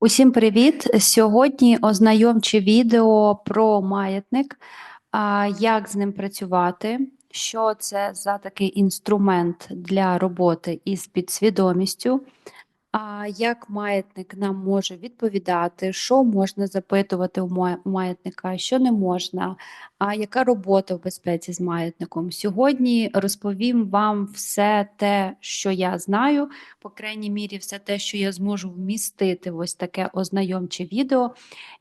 Усім привіт! Сьогодні ознайомче відео про маятник, як з ним працювати, що це за такий інструмент для роботи із підсвідомістю, а, як маятник нам може відповідати, що можна запитувати у маятника, що не можна, а яка робота в безпеці з маятником. Сьогодні розповім вам все те, що я знаю, по крайній мірі, все те, що я зможу вмістити в ось таке ознайомче відео.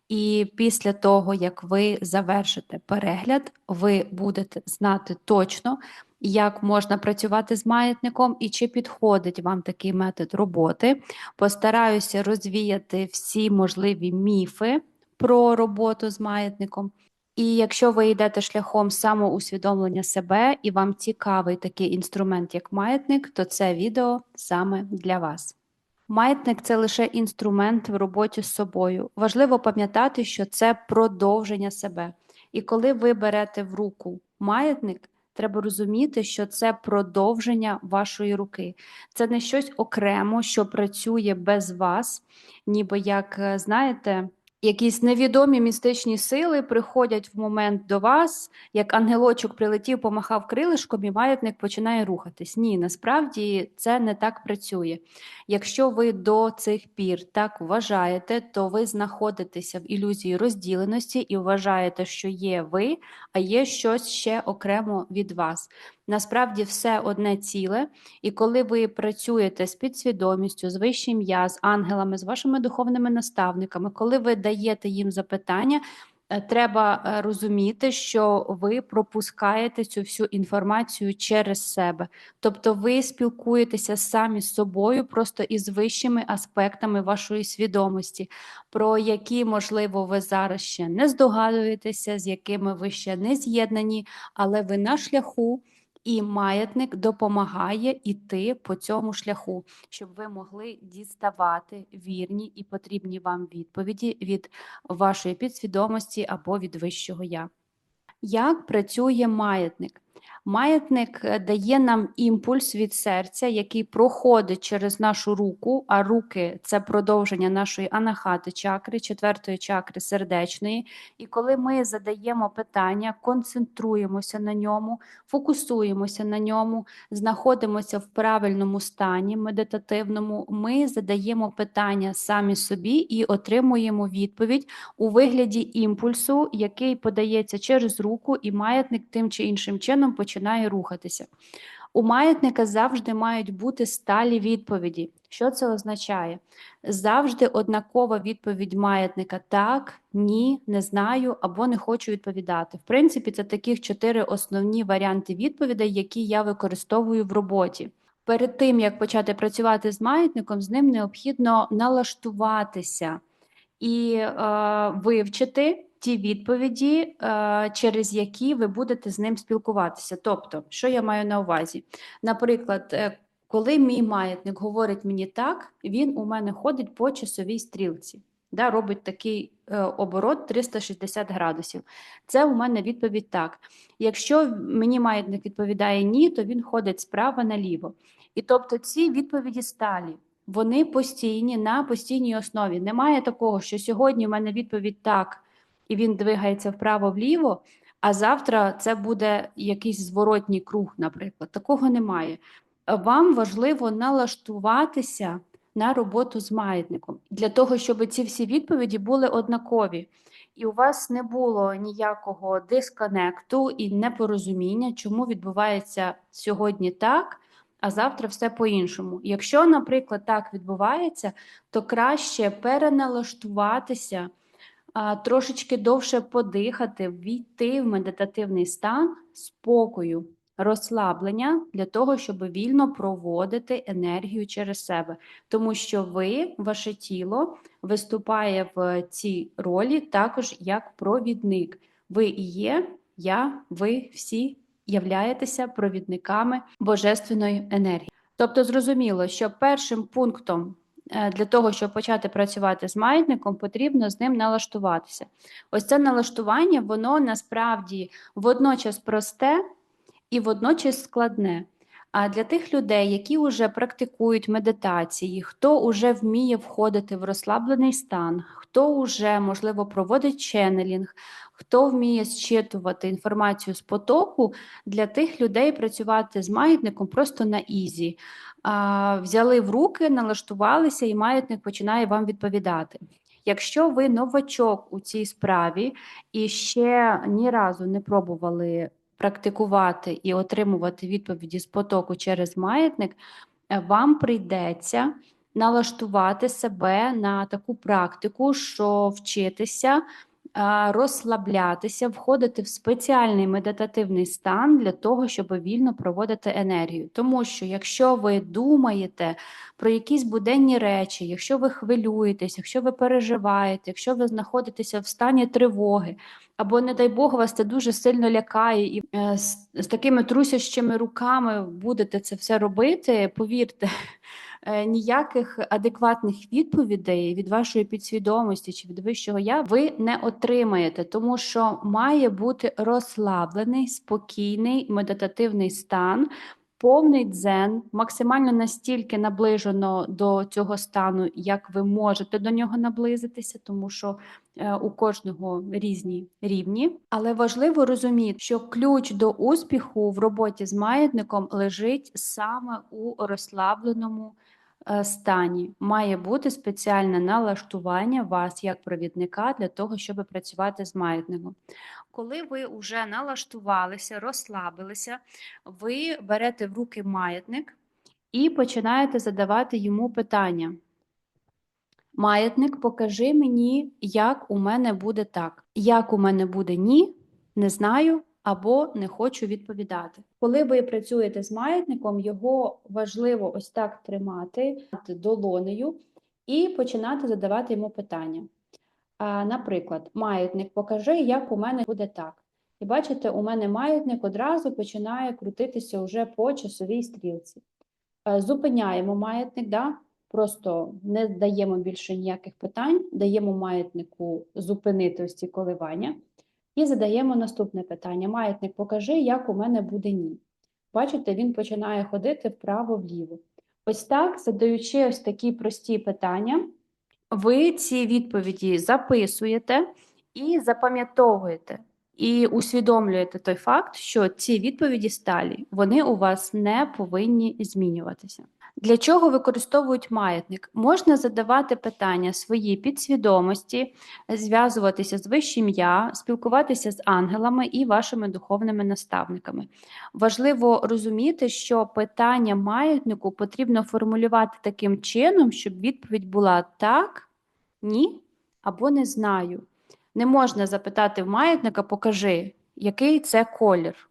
І після того, як ви завершите перегляд, ви будете знати точно, як можна працювати з маятником і чи підходить вам такий метод роботи. Постараюся розвіяти всі можливі міфи про роботу з маятником. І якщо ви йдете шляхом самоусвідомлення себе і вам цікавий такий інструмент, як маятник, то це відео саме для вас. Маятник це лише інструмент в роботі з собою. Важливо пам'ятати, що це продовження себе. І коли ви берете в руку маятник, треба розуміти, що це продовження вашої руки. Це не щось окремо, що працює без вас, ніби як, е, знаєте, якісь невідомі містичні сили приходять в момент до вас, як ангелочок прилетів, помахав крилишком, і маятник починає рухатись. Ні, насправді це не так працює. Якщо ви до цих пір так вважаєте, то ви знаходитеся в ілюзії розділеності і вважаєте, що є ви, а є щось ще окремо від вас. Насправді все одне ціле, і коли ви працюєте з підсвідомістю, з вищим я, з ангелами, з вашими духовними наставниками, коли ви даєте їм запитання, Е, треба е, розуміти, що ви пропускаєте цю всю інформацію через себе. Тобто ви спілкуєтеся самі з собою, просто із вищими аспектами вашої свідомості, про які, можливо, ви зараз ще не здогадуєтеся, з якими ви ще не з'єднані, але ви на шляху. І маятник допомагає іти по цьому шляху, щоб ви могли діставати вірні і потрібні вам відповіді від вашої підсвідомості або від вищого я. Як працює маятник? Маятник е, дає нам імпульс від серця, який проходить через нашу руку, а руки це продовження нашої анахати чакри, четвертої чакри сердечної. І коли ми задаємо питання, концентруємося на ньому, фокусуємося на ньому, знаходимося в правильному стані медитативному, ми задаємо питання самі собі і отримуємо відповідь у вигляді імпульсу, який подається через руку, і маятник тим чи іншим чином починає рухатися. У маятника завжди мають бути сталі відповіді. Що це означає? Завжди однакова відповідь маятника так, ні, не знаю або не хочу відповідати. В принципі, це таких чотири основні варіанти відповідей, які я використовую в роботі. Перед тим, як почати працювати з маятником, з ним необхідно налаштуватися і е, вивчити ті відповіді, е, через які ви будете з ним спілкуватися. Тобто, що я маю на увазі? Наприклад, е, коли мій маятник говорить мені так, він у мене ходить по часовій стрілці. Да, робить такий е, оборот 360 градусів. Це у мене відповідь так. Якщо мені маятник відповідає ні, то він ходить справа наліво. І тобто ці відповіді сталі, вони постійні на постійній основі. Немає такого, що сьогодні в мене відповідь так, і він двигається вправо-вліво, а завтра це буде якийсь зворотній круг, наприклад. Такого немає. Вам важливо налаштуватися на роботу з маятником для того, щоб ці всі відповіді були однакові. І у вас не було ніякого дисконекту і непорозуміння, чому відбувається сьогодні так, а завтра все по-іншому. Якщо, наприклад, так відбувається, то краще переналаштуватися трошечки довше подихати, війти в медитативний стан спокою, розслаблення для того, щоб вільно проводити енергію через себе. Тому що ви, ваше тіло, виступає в цій ролі також як провідник. Ви і є, я, ви всі являєтеся провідниками божественної енергії. Тобто, зрозуміло, що першим пунктом для того, щоб почати працювати з маятником, потрібно з ним налаштуватися. Ось це налаштування, воно насправді водночас просте і водночас складне. А для тих людей, які вже практикують медитації, хто вже вміє входити в розслаблений стан, хто вже, можливо, проводить ченнелінг, хто вміє зчитувати інформацію з потоку, для тих людей працювати з маятником просто на ізі. Взяли в руки, налаштувалися, і маятник починає вам відповідати. Якщо ви новачок у цій справі і ще ні разу не пробували практикувати і отримувати відповіді з потоку через маятник, вам прийдеться налаштувати себе на таку практику, що вчитися розслаблятися, входити в спеціальний медитативний стан для того, щоб вільно проводити енергію. Тому що якщо ви думаєте про якісь буденні речі, якщо ви хвилюєтесь, якщо ви переживаєте, якщо ви знаходитеся в стані тривоги, або, не дай Бог, вас це дуже сильно лякає, і е, з такими трусящими руками будете це все робити, повірте. Е, ніяких адекватних відповідей від вашої підсвідомості чи від вищого я ви не отримаєте, тому що має бути розслаблений, спокійний медитативний стан. Повний дзен, максимально настільки наближено до цього стану, як ви можете до нього наблизитися, тому що у кожного різні рівні. Але важливо розуміти, що ключ до успіху в роботі з маятником лежить саме у розслабленому Е, стані має бути спеціальне налаштування вас як провідника для того, щоб працювати з маятником. Коли ви вже налаштувалися, розслабилися, ви берете в руки маятник і починаєте задавати йому питання. Маятник, покажи мені, як у мене буде так. Як у мене буде ні, не знаю, або не хочу відповідати. Коли ви працюєте з маятником, його важливо ось так тримати долонею і починати задавати йому питання. Наприклад, маятник, покажи, як у мене буде так. І бачите, у мене маятник одразу починає крутитися вже по часовій стрілці. Зупиняємо маятник, да? Просто не даємо більше ніяких питань, даємо маятнику зупинити ось ці коливання. І задаємо наступне питання. Маятник, покажи, як у мене буде ні. Бачите, він починає ходити вправо-вліво. Ось так, задаючи ось такі прості питання, ви ці відповіді записуєте і запам'ятовуєте, і усвідомлюєте той факт, що ці відповіді сталі, вони у вас не повинні змінюватися. Для чого використовують маятник? Можна задавати питання своїй підсвідомості, зв'язуватися з вищим я, спілкуватися з ангелами і вашими духовними наставниками. Важливо розуміти, що питання маятнику потрібно формулювати таким чином, щоб відповідь була так, ні або не знаю. Не можна запитати в маятника, покажи, який це колір.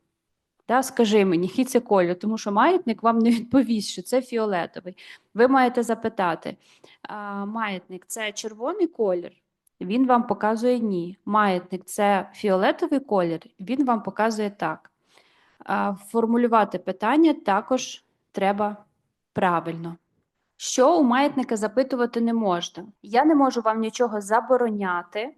Да, Скажи мені, який це колір, тому що маятник вам не відповість, що це фіолетовий. Ви маєте запитати, а, маятник це червоний колір? Він вам показує ні. Маятник це фіолетовий колір, він вам показує так. А, Формулювати питання також треба правильно. Що у маятника запитувати не можна? Я не можу вам нічого забороняти.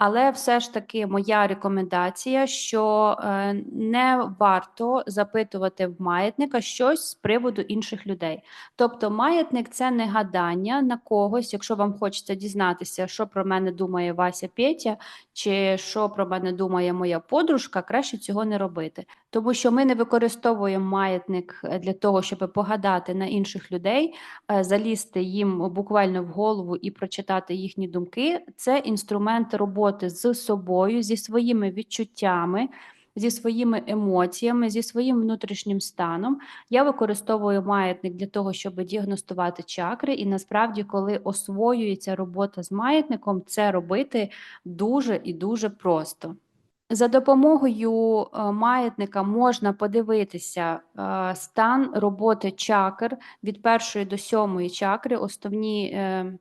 Але все ж таки моя рекомендація, що е, не варто запитувати в маятника щось з приводу інших людей. Тобто, маятник це не гадання на когось, якщо вам хочеться дізнатися, що про мене думає Вася Петя, чи що про мене думає моя подружка, краще цього не робити. Тому що ми не використовуємо маятник е, для того, щоб погадати на інших людей, е, залізти їм буквально в голову і прочитати їхні думки. Це інструмент роботи з собою, зі своїми відчуттями. Зі своїми емоціями, зі своїм внутрішнім станом я використовую маятник для того, щоб діагностувати чакри, і насправді, коли освоюється робота з маятником, це робити дуже і дуже просто. За допомогою е, маятника можна подивитися е, стан роботи чакр від першої до сьомої чакри, основні е,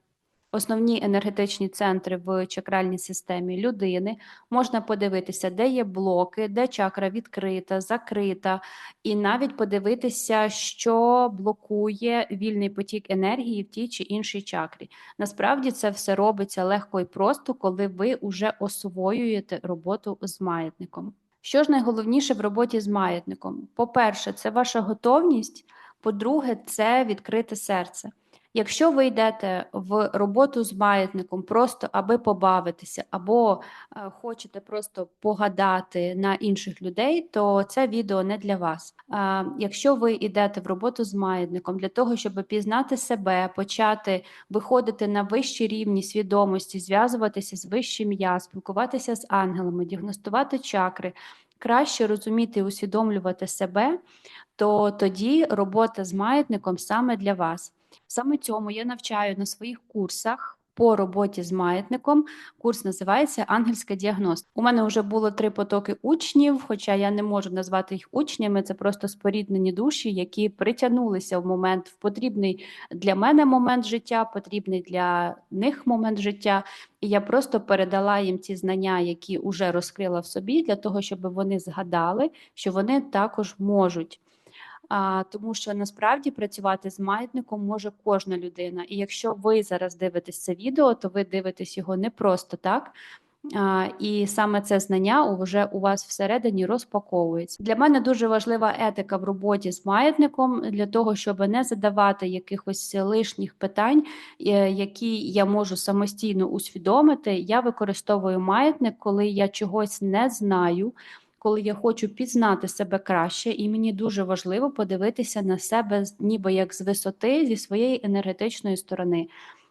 основні енергетичні центри в чакральній системі людини. Можна подивитися, де є блоки, де чакра відкрита, закрита, і навіть подивитися, що блокує вільний потік енергії в тій чи іншій чакрі. Насправді це все робиться легко і просто, коли ви вже освоюєте роботу з маятником. Що ж найголовніше в роботі з маятником? По-перше, це ваша готовність. По-друге, це відкрите серце. Якщо ви йдете в роботу з маятником просто аби побавитися, або е, хочете просто погадати на інших людей, то це відео не для вас. Е, якщо ви йдете в роботу з маятником для того, щоб пізнати себе, почати виходити на вищі рівні свідомості, зв'язуватися з вищим я, спілкуватися з ангелами, діагностувати чакри, краще розуміти і усвідомлювати себе, то тоді робота з маятником саме для вас. Саме цьому я навчаю на своїх курсах по роботі з маятником. Курс називається Ангельська діагностика. У мене вже було три потоки учнів, хоча я не можу назвати їх учнями. Це просто споріднені душі, які притягнулися в момент в потрібний для мене момент життя, потрібний для них момент життя. І я просто передала їм ці знання, які вже розкрила в собі, для того, щоб вони згадали, що вони також можуть. Тому що насправді працювати з маятником може кожна людина. І якщо ви зараз дивитесь це відео, то ви дивитесь його не просто так. І саме це знання вже у вас всередині розпаковується. Для мене дуже важлива етика в роботі з маятником для того, щоб не задавати якихось лишніх питань, е, які я можу самостійно усвідомити. Я використовую маятник, коли я чогось не знаю коли я хочу пізнати себе краще, і мені дуже важливо подивитися на себе ніби як з висоти, зі своєї енергетичної сторони.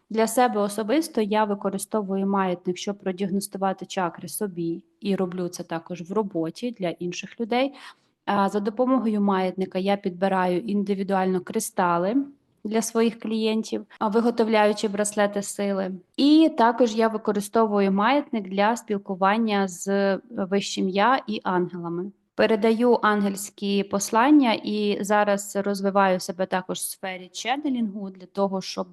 Для себе особисто я використовую маятник, щоб продіагностувати чакри собі, і роблю це також в роботі для інших людей. За допомогою маятника я підбираю індивідуально кристали для своїх клієнтів, виготовляючи браслети сили. І також я використовую маятник для спілкування з вищим я і ангелами. Передаю ангельські послання і зараз розвиваю себе також в сфері ченнелінгу для того, щоб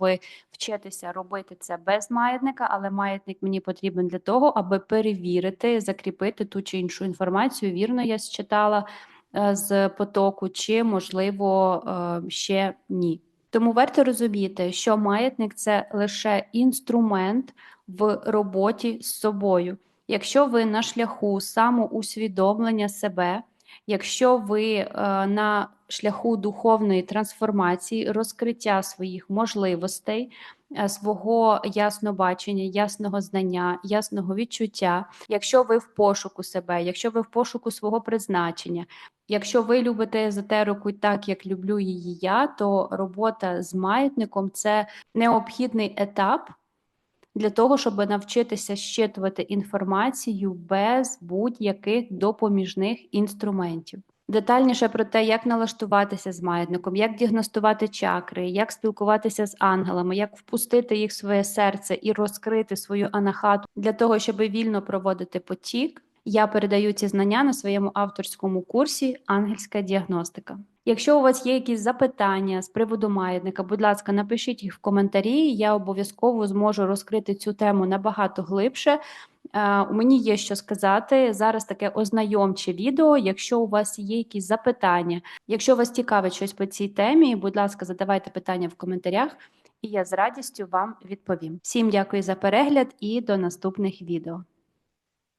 вчитися робити це без маятника, але маятник мені потрібен для того, аби перевірити, закріпити ту чи іншу інформацію. Вірно, я считала е, з потоку, чи можливо е, ще ні. Тому варто розуміти, що маятник це лише інструмент в роботі з собою. Якщо ви на шляху самоусвідомлення себе, якщо ви е, на шляху духовної трансформації, розкриття своїх можливостей, е, свого яснобачення, ясного знання, ясного відчуття, якщо ви в пошуку себе, якщо ви в пошуку свого призначення, Якщо ви любите езотерику так, як люблю її я, то робота з маятником це необхідний етап для того, щоб навчитися щитувати інформацію без будь-яких допоміжних інструментів. Детальніше про те, як налаштуватися з маятником, як діагностувати чакри, як спілкуватися з ангелами, як впустити їх в своє серце і розкрити свою анахату для того, щоб вільно проводити потік. Я передаю ці знання на своєму авторському курсі Ангельська діагностика. Якщо у вас є якісь запитання з приводу маятника, будь ласка, напишіть їх в коментарі. Я обов'язково зможу розкрити цю тему набагато глибше. Е, у мені є що сказати. Зараз таке ознайомче відео. Якщо у вас є якісь запитання, якщо вас цікавить щось по цій темі, будь ласка, задавайте питання в коментарях, і я з радістю вам відповім. Всім дякую за перегляд і до наступних відео.